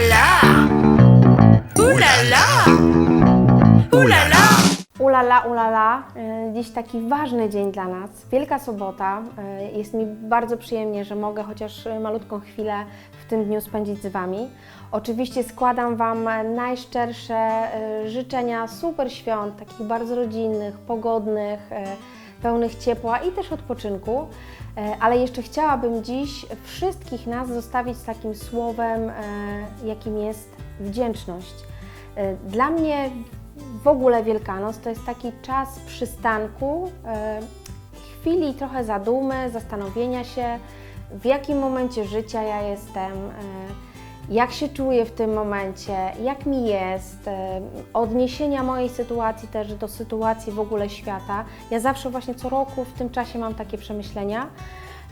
la! La! Ooh la la! Ulala, ulala, e, dziś taki ważny dzień dla nas, Wielka Sobota. E, Jest mi bardzo przyjemnie, że mogę chociaż e, malutką chwilę w tym dniu spędzić z Wami. Oczywiście składam Wam najszczersze życzenia super świąt, takich bardzo rodzinnych, pogodnych, pełnych ciepła i też odpoczynku. E, Ale jeszcze chciałabym dziś wszystkich nas zostawić z takim słowem, e, jakim jest wdzięczność. E, Dla mnie w ogóle Wielkanoc to jest taki czas przystanku, chwili trochę zadumy, zastanowienia się, w jakim momencie życia ja jestem, jak się czuję w tym momencie, jak mi jest, odniesienia mojej sytuacji też do sytuacji w ogóle świata. Ja zawsze właśnie co roku w tym czasie mam takie przemyślenia.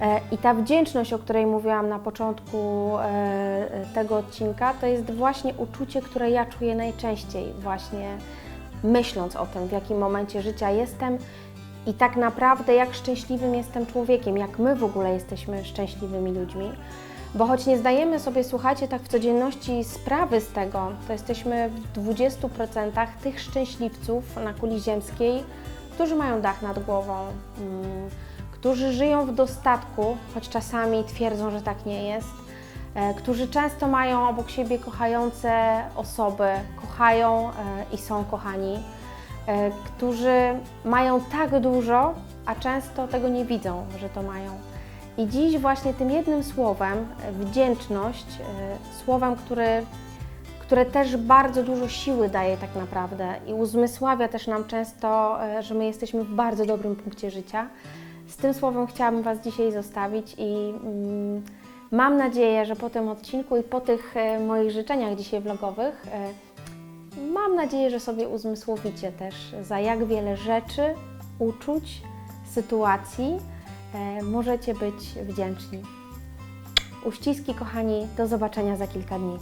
E, I ta wdzięczność, o której mówiłam na początku e, tego odcinka, to jest właśnie uczucie, które ja czuję najczęściej, właśnie myśląc o tym, w jakim momencie życia jestem i tak naprawdę jak szczęśliwym jestem człowiekiem, jak my w ogóle jesteśmy szczęśliwymi ludźmi. Bo choć nie zdajemy sobie, słuchajcie, tak w codzienności sprawy z tego, to jesteśmy w 20% tych szczęśliwców na kuli ziemskiej, którzy mają dach nad głową, mm, którzy żyją w dostatku, choć czasami twierdzą, że tak nie jest, e, którzy często mają obok siebie kochające osoby, kochają e, i są kochani, e, którzy mają tak dużo, a często tego nie widzą, że to mają. I dziś właśnie tym jednym słowem, e, wdzięczność, e, słowem, który, które też bardzo dużo siły daje tak naprawdę i uzmysławia też nam często, e, że my jesteśmy w bardzo dobrym punkcie życia. Z tym słowem chciałabym Was dzisiaj zostawić i mm, mam nadzieję, że po tym odcinku i po tych moich życzeniach dzisiaj vlogowych, mam nadzieję, że sobie uzmysłowicie też, za jak wiele rzeczy, uczuć, sytuacji możecie być wdzięczni. Uściski, kochani, do zobaczenia za kilka dni.